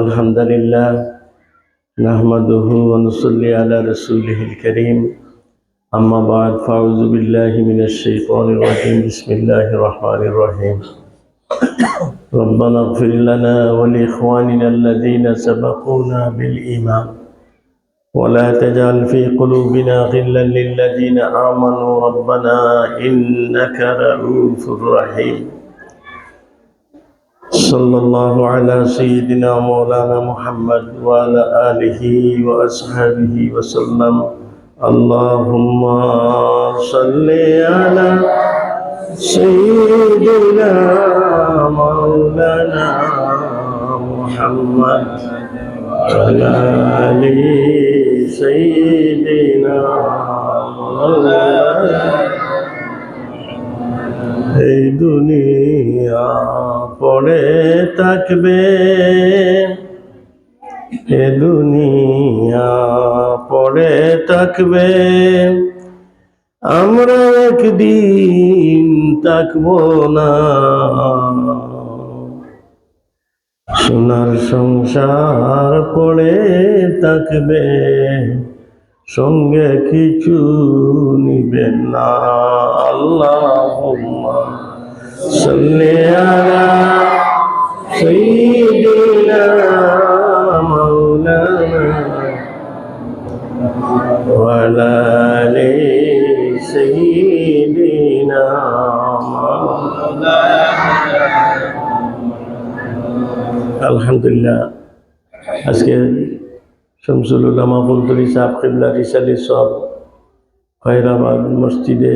الحمد لله نحمده ونصلي على رسوله الكريم. أما بعد فأعوذ بالله من الشيطان الرجيم. بسم الله الرحمن الرحيم. ربنا اغفر لنا ولإخواننا الذين سبقونا بالإيمان. ولا تجعل في قلوبنا غلا للذين آمنوا. ربنا إنك رؤوف رحيم. صلى الله على سيدنا مولانا محمد وعلى آله وأصحابه وسلم اللهم صل على سيدنا مولانا محمد وعلى آل سيدنا مولانا এই দুনিয়া পড়ে থাকবে এ দুনিয়া পড়ে থাকবে। আমরা একদিন থাকব না। সোনার সংসার পড়ে থাকবে, সঙ্গে কিছু নিবেন না। আল্লাহ সাল্লি আলা সাইয়্যিদিনা মাওলানা ওয়ালা আলি সাইয়্যিদিনা আলহামদুলিল্লাহ, আজকে শামসুল উলামা বলতলি সাহেব কিবলা রিসালি সব খয়রাবাদ মসজিদে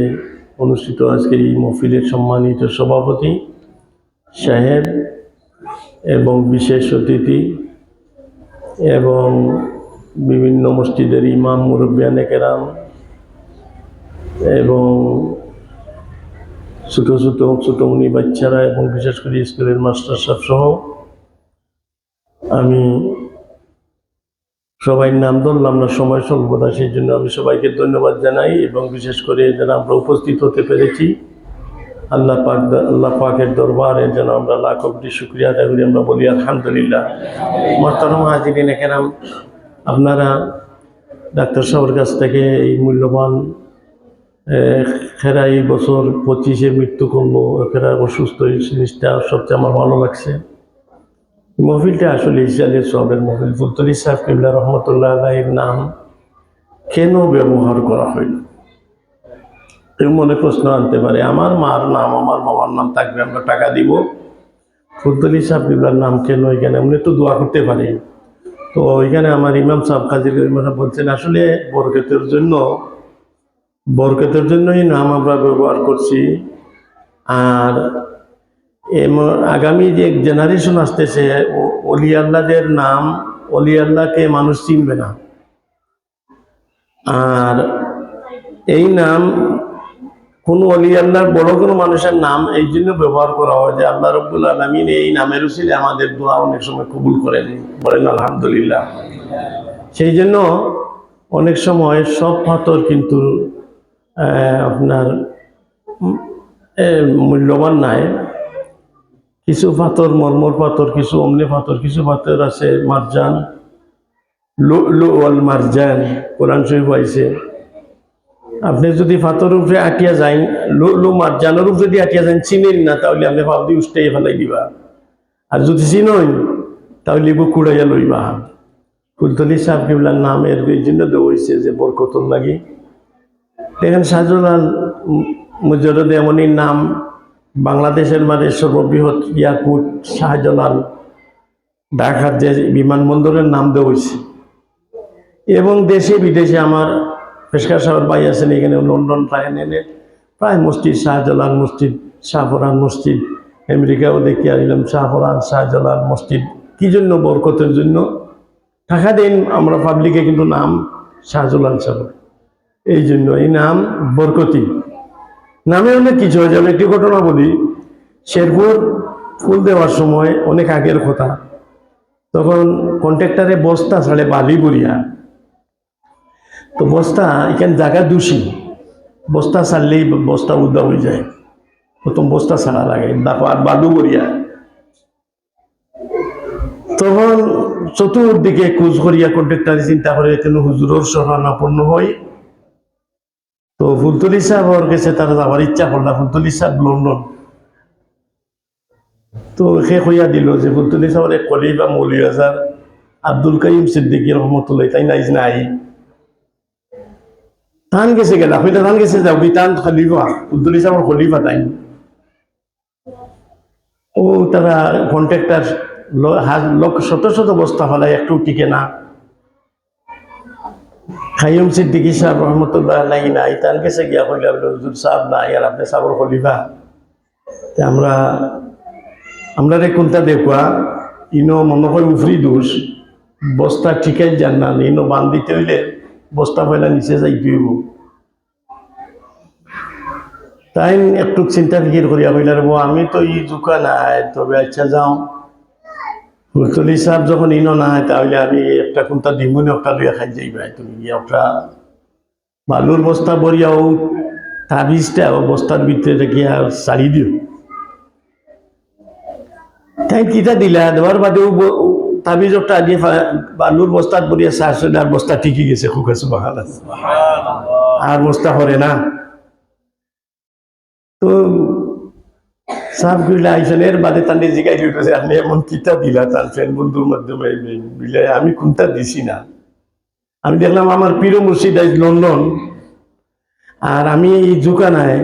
অনুষ্ঠিত আজকের এই মহফিলের সম্মানিত সভাপতি, সাহেব এবং বিশেষ অতিথি এবং বিভিন্ন মসজিদের ইমাম মুরব্বিয়ানে কেরাম এবং ছোটো ছোটো ছোটো উনি বাচ্চারা এবং বিশেষ করে স্কুলের মাস্টার সাহেব সহ আমি সবাই নাম ধরলাম না, সময় স্বল্পতা, সেই জন্য আমি সবাইকে ধন্যবাদ জানাই এবং বিশেষ করে যেন আমরা উপস্থিত হতে পেরেছি, আল্লাহ পাক আল্লাহ পাকের দরবারে যেন আমরা লাখ অব্দি শুক্রিয়া আদায় করি, আমরা বলি আলহামদুলিল্লাহ। মর্তারম হাজিরিন এখানে আপনারা ডাক্তার সাহেবের কাছ থেকে এই মূল্যবান খেরা এই বছর পঁচিশে মৃত্যু করল খেরা অসুস্থ এই জিনিসটা সবচেয়ে আমার ভালো লাগছে। মহফিলটা আসলে ইসরায়েলের সবের মহফিল। ফুলতলি সাহেব কিবলা রহমতুল্লাহ আলাহির নাম কেন ব্যবহার করা হইল? কেউ মনে প্রশ্ন আনতে পারে, আমার মার নাম, আমার বাবার নাম থাকবে, আমরা টাকা দিব। ফুলতলি সাহেব কিবলার নাম কেন এখানে? উনি তো দোয়া করতে পারে তো ওইখানে আমার ইমাম সাহেব কাজী করিমারা বলছেন, আসলে বরকতের জন্য, বরকতের জন্যই নাম আমরা ব্যবহার করছি, আর এম- আগামী যে জেনারেশন আসতেছে অলি আল্লাহদের নাম, অলি আল্লাহকে মানুষ চিনবে না। আর এই নাম, কোন অলি আল্লাহর, বড় কোনো মানুষের নাম এই জন্য ব্যবহার করা হয় যে আল্লাহ রব্বুল আলমিন এই নামের উচিলে আমাদের দোয়া অনেক সময় কবুল করেন, বলেন আলহামদুলিল্লাহ। সেই জন্য অনেক সময় সব পাথর কিন্তু আপনার মূল্যবান নাই। কিছু পাথর, মর্মর পাথর, কিছু অমনি পাথর, কিছু পাথর আছে, মারজান। লু লু ওয়াল মারজান, কোরআন শরীফ আইছে। আপনি যদি পাথর উপরে আটিয়া যান লু লু মারজানের উপরে যদি আটিয়া যান চিনেন না, তাহলে আপনি ভাবদি উঠতে ফেলাই দিবা। আর যদি চিনই তাহলে কুড়াইয়া লইবা। ফুলতলি সাহেব কিবলার নাম এর এই জন্য হয়েছে যে বরকতর লাগি। দেখেন শাহজালাল মুজরদ এমনই নাম বাংলাদেশের মানে সর্ববৃহৎ ইয়াকুট শাহজালাল ঢাকার যে বিমানবন্দরের নাম দেওয়া এবং দেশে বিদেশে আমার পেশকার সাহেব ভাই আছেন, এখানে লন্ডন প্রায় এনে প্রায় মসজিদ, শাহজালাল মসজিদ, শাহফরান মসজিদ, আমেরিকাও দেখি আসলাম, শাহফরান, শাহজালাল মসজিদ। কি জন্য বরকতের জন্য? টাকা দিন আমরা পাবলিকে কিন্তু নাম শাহজালাল সাহেব। এই জন্য এই নাম বরকতি। নামে অনেক কিছু হয়ে যাবে একটি ঘটনা বলি। শেরপুর ফুল দেওয়ার সময় অনেক আগের কথা। তখন কন্ট্রাক্টারে বস্তা ছাড়ে বালি বরিয়া। তো বস্তা এখানে জায়গা দূষী। বস্তা ছাড়লেই বস্তা উদ্দা হয়ে যায়। প্রথম বস্তা ছাড়া লাগে। আর বালু বরিয়া। তখন চতুর্দিকে কুচ করিয়া কন্ট্রাক্টারে চিন্তা করে কেন হুজুরের শরণাপন্ন হয়। তো ফুলতলি সাহেবর কাছে তারা যাওয়ার ইচ্ছা করলা ফুলতলি সাহেব লন্ডন। তো সে কইয়া দিল যে ফুলতলি সাহেবের এক কলি বা মৌলী হাজার, আব্দুল কাইম সিদ্দিকী রহমতুল্লাহ, তাই নাই নাই। তান গেছে গেলা হইলে তান গেছে যাও তান খলিফা, ফুলতলি সাহেবের খলিফা তাই ও তারা কন্ট্রাক্টার শত শত বস্তা ফেলায় একটু টিকে না। খাইম সিদ্দিকী সাহেব রহমতুল্লাহ নাই নাই, তার কাছে গিয়া কইলাম হুজুর সাহেব নাই আর আপনি সাবর খলিফা। তে আমরা আমরা রে কোনটা দেখুয়া? ইনো মনে হয় উফরি দোষ, বস্তা ঠিকাই যান না, ইনো বান দিতে হইলে বস্তা ফেলা নিচে যাইতে হইব। তাই একটু চিন্তা ফিকির করিয়া কইলা রে আমি তো ই জুকা নাই, তবে আচ্ছা যাও। ফুলতলি সাহেব যখন ইনো নাই তাহলে আমি একটা কোনটা ডিমুনি একটা লইয়া খাই যাইবা। তুমি গিয়া একটা বালুর বস্তা তাবিজটা ও বস্তার ভিতরে গিয়া সারি দিও। তাই কিটা দিলা? দেওয়ার বাদেও ব- তাবিজ একটা দিয়ে বালুর বস্তাত বরিয়া সারছে আর বস্তা ঠিকই গেছে খুব আছে। আর বস্তা করে না। তো সাপগুলা আইসেন, এর বাদে তান্ডে জিগাই দিতেছে এমন কিতা দিলা তার বন্ধুর মাধ্যমে? আমি কোনটা দিছি না। আমি দেখলাম আমার প্রিয় মুর্শিদ আজ লন্ডন, আর আমি এই জুকানায়,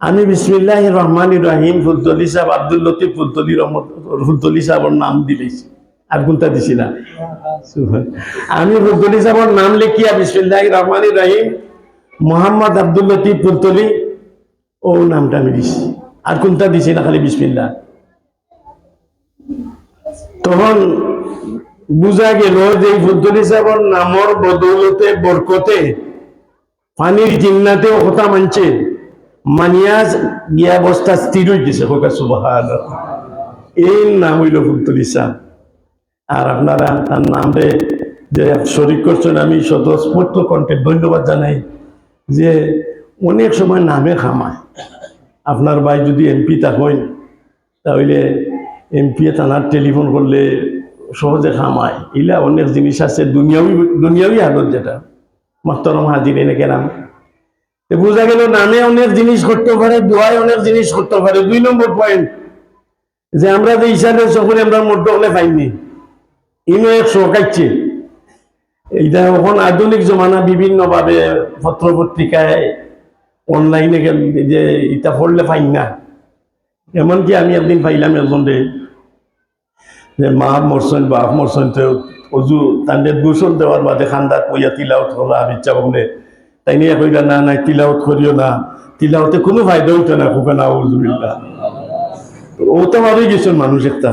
আমি বিসমিল্লাহ রহমান রাহিম, ফুলতলি সাহেব আব্দুল লতিফ ফুলতলি রহমত, ফুলতলি সাহেবের নাম দিলেছি। আর কোনটা দিছি না? আমি ফুলতলি সাহেবের নাম লিখিয়া বিসমিল্লাহ রহমান রাহিম, মোহাম্মদ আব্দুল লতিফ ফুলতলি ও নামটা আমি দিছি। আর কোনটা দিছি না খালি বিসমিল্লা তখন বুঝা গেল যে ফুলতলি সাহেবের নামর বদৌলতে, বরকতে, পানির জিন্নাতেও কথা মানছে। মানিয়া গিয়া অবস্থা স্থির গেছে। হোকা সুবাহান এই নাম হইল ফুলতলি সাহেব আর আপনারা তার নামে যে শরিক করছেন আমি স্বতঃস্ফূর্ত কণ্ঠে ধন্যবাদ জানাই যে অনেক সময় নামে খামায়। আপনার ভাই যদি এমপি থাকেন তাহলে এমপি থানার টেলিফোন করলে সহজে খামায়। ইলা অনেক জিনিস আছে, দুনিয়াবি দুনিয়াবি হালত যেটা। মাস্তরম হাজির এনে কেরাম। তো বোঝা গেল নামে অনেক জিনিস করতে পারে, দোয়ায় অনেক জিনিস করতে পারে। দুই নম্বর পয়েন্ট যে আমরা যে হিসাবে সকলে আমরা মোট হলে পাইনি। ইনো এক শোকাচ্ছে এইটা এখন আধুনিক জমানা বিভিন্নভাবে পত্র পত্রিকায় অনলাইনে যে ইটা পড়লে পাই না। এমনকি আমি একদিন পাইলাম একজন যে মা মরছেন, বাপ মরছেন, তো অজু তান্ডে গোসল দেওয়ার বাদে খান্দাত কইয়া তিলাওত করা আর ইচ্ছা বলে তাই নিয়ে কইলা, না নাই তিলাওত করিও না। তিলাওতে কোনো ফায়দা হইতো না খুব না উজুবিল্লা ও তো ভাবেই গেছেন মানুষ একটা।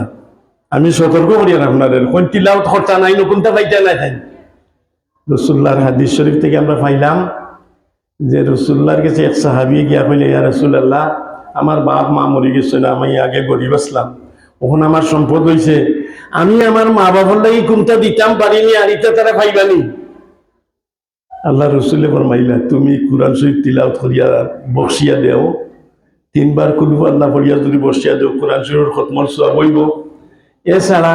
আমি সতর্ক করি আপনাদের, কোন তিলাওত খরচা নাই না কোনটা পাইতে নাই, তাই। রসুল্লাহর হাদিস শরীফ থেকে আমরা পাইলাম যে রসুল্লাহর কাছে এক সাহাবি গিয়া কইলে, ইয়া রসুল্লাহ আমার বাপ মা মরে গেছে না, আমি আগে গরিব আসলাম। ওখানে আমার সম্পদ হয়েছে আমি আমার মা বাবার লাগি কোনটা দিতাম পারিনি আর ইটা তারা পাইবানি। আল্লাহ রসুলে ফরমাইলা, তুমি কোরআন শরীফ তিলাওত করিয়া বসিয়া দেও। তিনবার কুলু আল্লাহ পড়িয়া যদি বসিয়া দেও, কোরআন শরীফের খতমর সোয়া বইব এছাড়া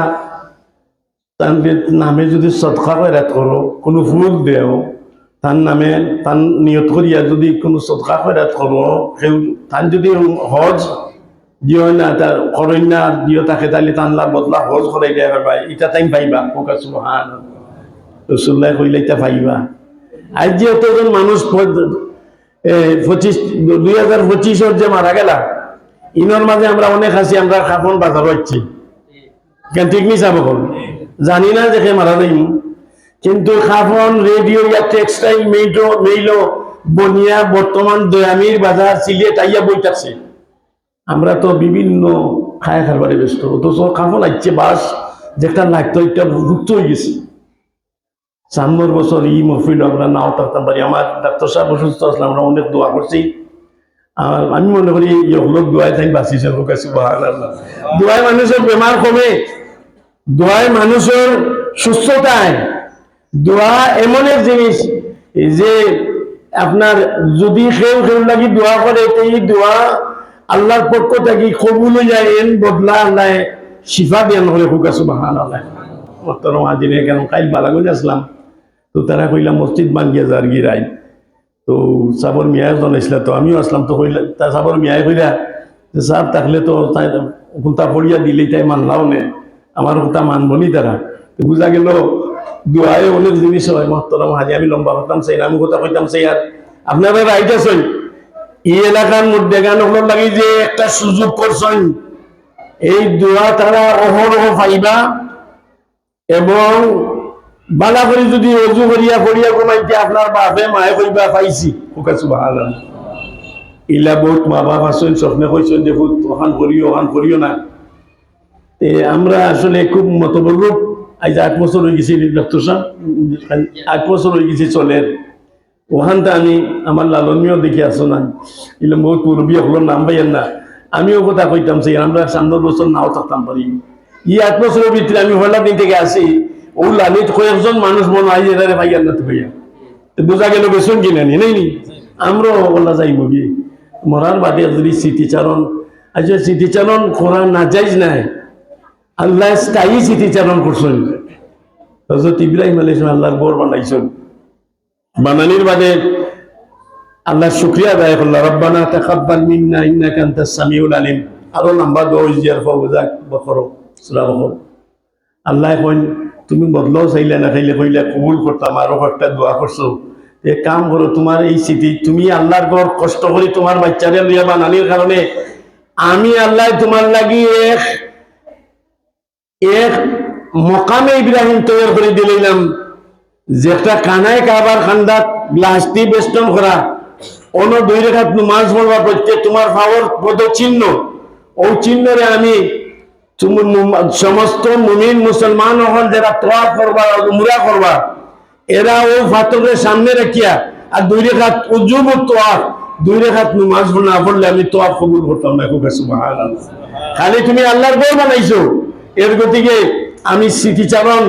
তার নামে যদি সৎকা করাত করো কোনো ফুল দেও। তার নামে তার নিয়ত করিয়া যদি কোনো সৎকা করাত করো সেও তার যদি হজ দিও না তার করেন না দিও থাকে তাহলে তানলার বদলা হজ করাই দেয় পারবা ইটা তাই পাইবা ফোকাস মহান রসুল্লাহ কইলে ইটা পাইবা আজ যে এতজন মানুষ পঁচিশ, দুই হাজার পঁচিশের যে মারা গেলা, ইনর মাঝে আমরা অনেক আছি, আমরা খাপন বাজার হচ্ছি। কেন ঠিক চাব জানি না যে মারা যাইম কিন্তু খাফন রেডিও ইয়া টেক্সটাইল মেইটো মেইলো, বনিয়া বর্তমান দয়ামির বাজার সিলেট আইয়া বইতাছে আমরা তো বিভিন্ন খায় খারবারে ব্যস্ত। অথচ খাফন আইছে বাস যেটা লাগতো এটা ভুক্ত হয়ে গেছে। সামনের বছর ই মহফিল আমরা নাও থাকতাম পারি আমার ডাক্তার সাহেব অসুস্থ আসলে আমরা অনেক দোয়া করছি আর আমি মনে করি লোক দোয়ায় তাই বাঁচিছে, লোক আছে দোয়ায় মানুষের বেমার কমে। দোয়ায় মানুষের সুস্থতায় দোয়া এমন এক জিনিস যে আপনার যদি কেউ কেউ লাগি দোয়া করে, এই দোয়া আল্লাহর পক্ষ থেকে কবুল যায় এন বদলা আল্লাহ শিফা দিয়ে নহলে হুকা সুবাহান আল্লাহ আজিনে কেন কাইল বালাগঞ্জ আসলাম, তো তারা কইলাম মসজিদ বাঙ্গিয়া যার গিরাই তো সাবর মিয়ায় জনাইছিল তো আমিও আসলাম, তো কইলা, তা সাবর মিয়ায় কইলা, যে স্যার থাকলে তো কোনটা পড়িয়া দিলেই তাই মানলাও নে, আমার কোনটা মানবনি তারা। বুঝা গেল দোয়ায় অনেক জিনিস হয় মহতরম হাজি আমি লম্বা করতাম সেই আমি কথা কইতাম সেই আর। আপনারা রাইট আছেন এই এলাকার মধ্যে গান হলো লাগি যে একটা সুযোগ করছেন এই দোয়া তারা অহরহ পাইবা এবং বালা করে যদি অজু করিয়া করিয়া কমাইতে আপনার বাপে মায়ে কইবা পাইছি। ওকে সুবাহ ইলা বহুত মা বাপ আছেন স্বপ্নে কইছেন যে ওখান করিও ওখান করিও না। আমরা আসলে খুব মতবরূপ আজ আট বছর হয়ে গেছি ডক্টর সাহেব আট বছর হয়ে গেছি চলের ওখানটা আমি আমার লালনীয় দেখে আসো না ইলাম বহুত হলো নাম পাইয়েন না। আমিও কথা কইতাম, সেই আমরা সামনের বছর নাও থাকতাম পারি। ই আট বছরের ভিতরে আমি হলা দিন থেকে আসি। ও লালিত কয়েকজন মানুষ মনে হয় যে এটারে ভাইয়ার না তো ভাইয়া বোঝা গেল বেসন কিনা নি, নাই নি? আমরাও ওলা যাই গিয়ে মরার বাদে যদি স্মৃতিচারণ, আজ স্মৃতিচারণ করা না যাইজ নাই আল্লাহ স্থায়ী স্মৃতিচারণ করছেন। হজরত ইব্রাহিম আলী ইসলাম আল্লাহর বর বানাইছেন। বানানির বাদে আল্লাহ শুক্রিয়া আদায় করল রব্বানা তাকাব্বাল মিন্না ইন্নাকা আনতাস সামিউল আলিম। আরও নাম্বার দো জিয়ার ফওজাক বকরো সূরা বকর আল্লাহ কইন, তুমি বদলাও, চাইলে না খাইলে কইলে কবুল করতাম, আরও একটা দোয়া করছ। এ কাম করো, তোমার এই স্মৃতি, তুমি আল্লাহর ঘর কষ্ট করে তোমার বাচ্চারে লইয়া বানানির কারণে আমি আল্লাহ তোমার লাগি এক এক মকামে ইব্রাহিম তৈরি করে দিলাম যেটা কানায় কাবার খান্দাত গ্লাসটি বেষ্টন করা। অন্য দুই রেখাত নমাজ পড়বা প্রত্যেক তোমার পাওয়ার পদ চিহ্ন ও চিহ্নরে আমি সমস্ত মুমিন মুসলমান হল যারা তোয়া করবা, উমরা করবা, এরা ও ফাতকের সামনে রাখিয়া, আর দুই রেখাত উজুব তোয়া দুই রেখাত নমাজ না পড়লে আমি তোয়া কবুল করতাম না খালি তুমি আল্লাহর গোল বানাইছো। এর গতিকে আমি স্মৃতিচারণ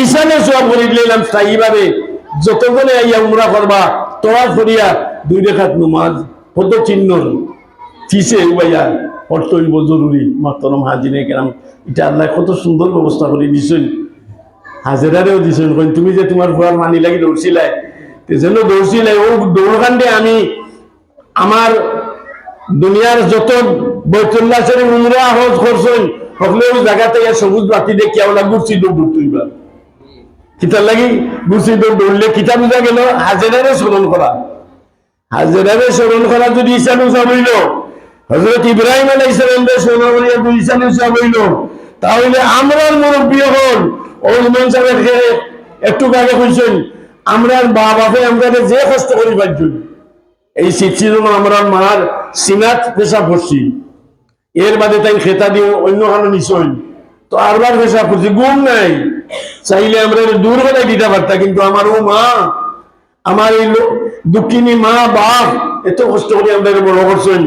ঈশানে সব করে দিলাম স্থায়ীভাবে। যতক্ষণে আইয়া উমরা করবা তোরা করিয়া দুই রেখাত নমাজ পদ চিহ্ন ফিসে উবাইয়া অর্থ হইব জরুরি। মাতরম হাজিনে কেরাম, এটা আল্লাহ কত সুন্দর ব্যবস্থা করে দিছেন। হাজেরারেও দিছেন তুমি যে তোমার ঘোড়ার মানি লাগি দৌড়ছিলাই যেন দৌড়ছিলাই, ও দৌড়কাণ্ডে আমি আমার দুনিয়ার যত বৈতুল্লাহ শরীফ উমরা হজ করছেন। সকলেও জায়গাতে ইয়া সবুজ বাতি দেখি আমরা ঘুরছি দৌড় তুইবা কিতার লাগি ঘুরছি দৌড় দৌড়লে কিতা বুঝা গেল? হাজেরারে স্মরণ করা। হাজেরারে স্মরণ করা যদি ইসানু হইল হজরত ইব্রাহিম আলাই ইসলামকে স্মরণ করিয়া যদি ইসানু হইল, তাহলে আমরার মুরব্বী হল ও ইমান সাহেব একটু আগে কইছেন, আমরার মা বাপে আমরা যে কষ্ট করি পারছেন এই জন্য আমরা মার সিনাত পেশা করছি। এর বাদে তাই খেতা দিয়ে অন্য কারও নিশ্চয় তো আরবার পেশা করছি গুম নাই। চাইলে আমরা দূর করে দিতে পারতাম কিন্তু আমার ও মা, আমার এই দুঃখিনী মা, বাপ, এত কষ্ট করে আমরা বড় করছেন।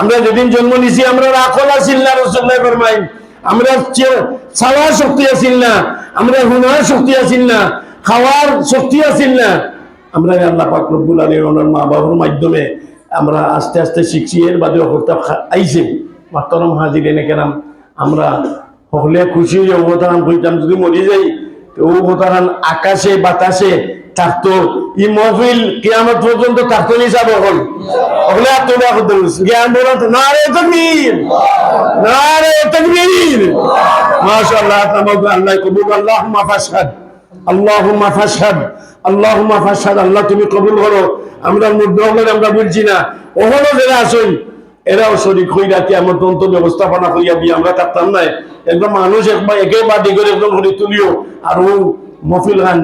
আমরা যেদিন জন্ম নিছি, আমরা রাখল আসিল না রসল্লাহ ফরমাই আমরা চাওয়ার শক্তি আসিল না, আমরা হুনার শক্তি আসিল না, খাওয়ার শক্তি আসিল না। আমরা আল্লাহ পাক রব্বুল আলী ওনার মা বাবার মাধ্যমে আমরা আস্তে আস্তে শিখছি, এর বাদে হত্যা আইছে। মাতরম হাজির এনে কেনাম আমরা সকলে খুশি হয়ে অবতারণ কইতাম যদি মরি যাই, তো অবতারণ আকাশে, বাতাসে থাকতো ই মহফিল কিয়ামত পর্যন্ত থাকতো হিসাবে হল। সকলে আত্মদা করতে জ্ঞান বলত না রে তকবীর না রে তকবীর। মাশাআল্লাহ, আল্লাহ কবুল, আল্লাহুম্মা আল্লাহুম্মা ফাশহাদ আল্লাহুম্মা ফাশহাদ, আল্লাহ তুমি কবুল করো। আমরা হলে আমরা বলছি না, ওহলো যারা আসুন এরাও শরীর কইরা কি আমার তন্ত্র ব্যবস্থাপনা করিয়া দিয়ে আমরা থাকতাম না একদম মানুষ একবার একে বাদি করে একদম হরি তুলিও। আর ও মফিল খান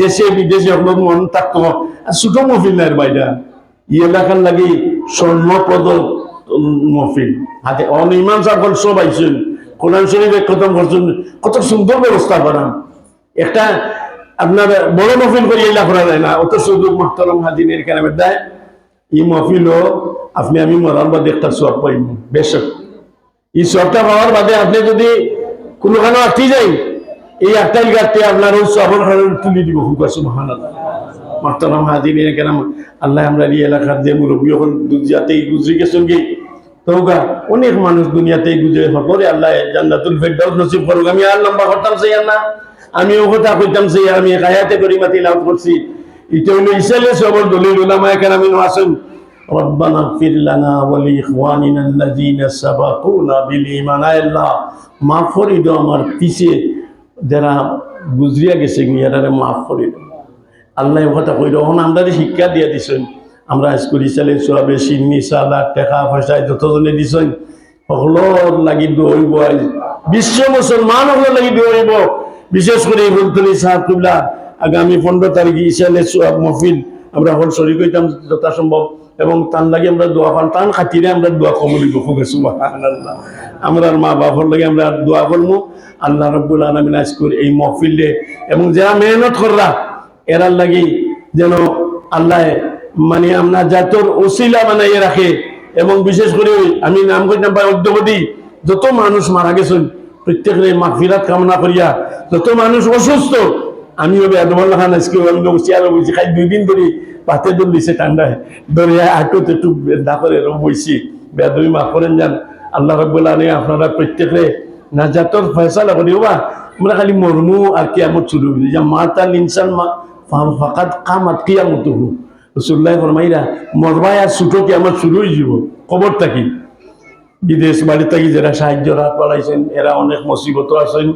দেশে, বিদেশে হলো মন থাকতো। আর ছোট মফিল নাই বাইরা ই এলাকার লাগি স্বর্ণপদ মফিল। হাতে অন ইমাম সব আইসেন কোরআন শরীফ এক খতম করছেন। কত সুন্দর ব্যবস্থাপনা। একটা আপনার বড় মফিল করিয়া করা যায় না। অত সুযোগ মহতরম হাজিনের কেন দেয় এই মফিলও আপনি আমি মরার বাদে একটা সব পাইব বেশক। এই সবটা পাওয়ার বাদে আপনি যদি কোনোখানে আটকে যাই, এই একটাই গাড়তে আপনার ওই সবর তুলে দিব হুকা সুবহান মহতরম হাজিনের কেন আল্লাহ আমরা এই এলাকার যে মুরব্বী হল দুজাতে গুজরি গেছেন গে তো তোগা, অনেক মানুষ দুনিয়াতে গুজরে হকরে, আল্লাহ জান্নাতুল ফেরদাউস নসিব করুক। আমি আর লম্বা করতাম সেই না আমি ও কইতাম, সেই আমি গায়াতে করি মাতি লাভ করছি। এটা হলো ইসালে সবর দলিল উলামা এখানে আমি আসুন ربنا اغفر لنا ولإخواننا الذين سبقونا بالإيمان আয় আল্লাহ মাফ করে দাও আমার পিছে যারা গুজরিয়া গেছে ইয়ারে মাফ করে দাও আল্লাহ এ কথা কইল এখন আমরা যে শিক্ষা দিয়ে দিছেন আমরা স্কুল চালে চুয়াবে চিনি চালা টেকা পয়সা যতজনে দিছেন সকলোর লাগি দৌড়িব আজ বিশ্ব মুসলমান সকলের লাগি দৌড়িব বিশেষ করে এই ফুলতলি সাহেব কুবলা আগামী পনেরো তারিখ ইসালে চুয়াব মফিল আমরা হল শরীর হইতাম, যথাসম্ভব। এবং তার লাগে আমরা দোয়া পান তান খাতিরে আমরা দোয়া কমলি গফু গেছু আমরা মা বাবার লাগে আমরা দোয়া করব। আল্লাহ রব্বুল আলমিন আজকুর এই মহফিলে এবং যারা মেহনত কররা এরার লাগি যেন আল্লাহ মানে আমরা জাতর ওসিলা বানাইয়ে রাখে। এবং বিশেষ করে আমি নাম করতাম বা উদ্যোগতি যত মানুষ মারা গেছেন, প্রত্যেকের মাফিরাত কামনা করিয়া, যত মানুষ অসুস্থ আমি ওই আদমাল খান আজকে আমি চেয়ারে বলছি খাই দুই দিন ধরে পাতে দল দিছে ঠান্ডায়। ধরে আটত একটু ডাকরে বইছি বেদবি মাফ করেন যান। আল্লাহ রব্বুল্লাহ আলী আপনারা প্রত্যেকে নাজাতর ফয়সালা করি। বা আমরা খালি মরমু আর কিয়ামত শুরু হইল যে মাতাল ইনসান মা ফাকাত কামাত কিয়ামত হু রসুল্লাহ ফরমাইরা মরবাই আর ছুটো কিয়ামত শুরু হয়ে যাব খবর থাকি। বিদেশ বাড়ি থাকি, যারা সাহায্য রাত পালাইছেন এরা অনেক মুসিবত আছেন।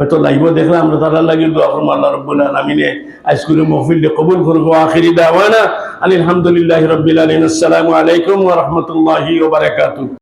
হয়তো লাইভ দেখলাম আমরা তারা লাগে দোয়া করব আল্লাহ রব্বুল আলমিনে আইসকুলের মহফিল কবুল করব আখিরি দাওয়ানা আলহামদুলিল্লাহ রবিল আলমিন। আসসালামু আলাইকুম ওয়া রাহমাতুল্লাহি ওয়া বারাকাতুহু